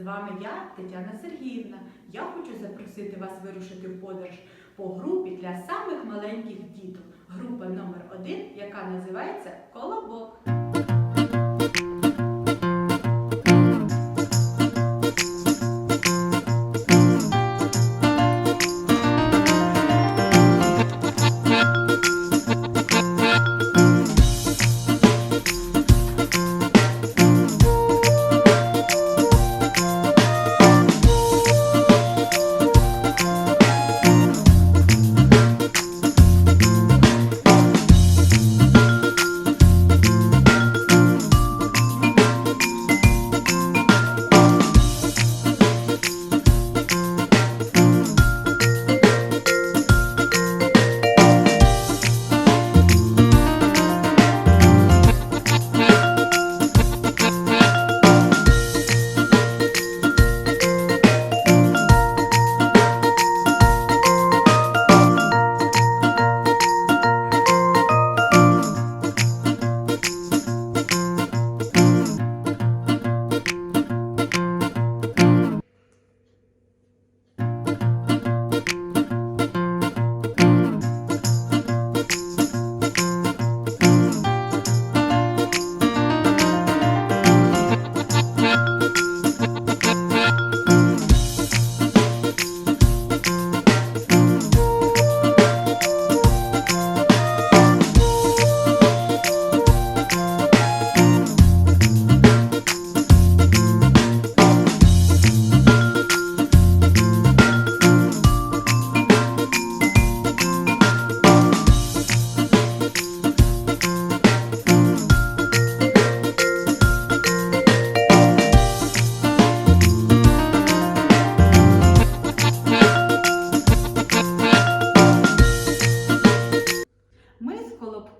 З вами я, Тетяна Сергіївна. Я хочу запросити вас вирушити в подорож по групі для самих маленьких діток. Група номер один, яка називається Колобок.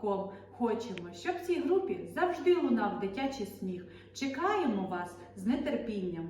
З хочемо, щоб в цій групі завжди лунав дитячий сміх. Чекаємо вас з нетерпінням.